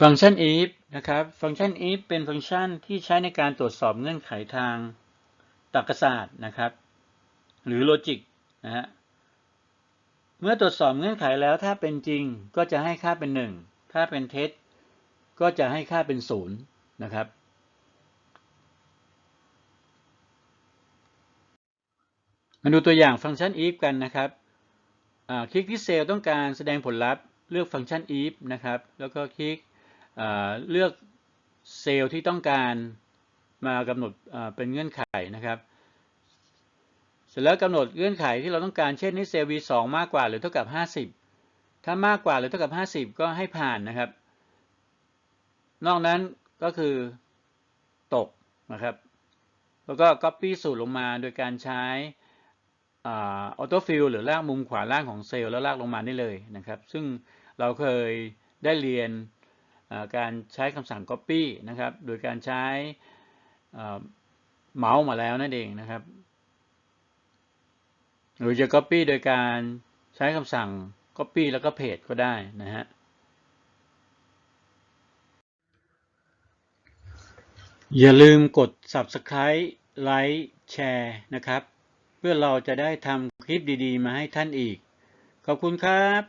ฟังก์ชัน if นะครับ ฟังก์ชัน if เป็นฟังก์ชันที่ใช้ในการตรวจสอบเงื่อนไขทางตรรกศาสตร์นะครับ หรือโลจิกนะฮะ เมื่อตรวจสอบเงื่อนไขแล้วถ้าเป็นจริงก็จะให้ค่าเป็น 1 ถ้าเป็นเท็จก็จะให้ค่าเป็น 0 นะครับ มาดูตัวอย่างฟังก์ชัน if กันนะครับ คลิกที่เซลล์ต้องการแสดงผลลัพธ์ เลือกฟังก์ชัน if นะครับ แล้วก็คลิก เลือกเซลล์ที่ต้องการมากำหนดเป็นเงื่อนไขนะครับเสร็จแล้วกำหนดเงื่อนไขที่เราต้องการเช่นนี้เซลล์ v2 มากกว่าหรือเท่ากับ 50 ถ้ามากกว่าหรือเท่ากับ 50 ก็ให้ผ่านนะครับ นอกนั้นก็คือตกนะครับ แล้วก็ copy สูตรลงมาโดยการใช้ออโต้ฟิลหรือลากมุมขวาล่างของเซลล์แล้วลากลงมาได้เลยนะครับ ซึ่งเราเคยได้เรียน การใช้คำสั่ง copy นะครับ โดยการใช้เมาส์มาแล้วนั่นเองนะครับ หรือจะ copy โดยการใช้คำสั่ง copy แล้วก็ paste ก็ได้นะฮะอย่าลืมกด subscribe ไลค์แชร์นะครับ เพื่อเราจะได้ทำคลิปดีๆ มาให้ท่านอีก ขอบคุณครับ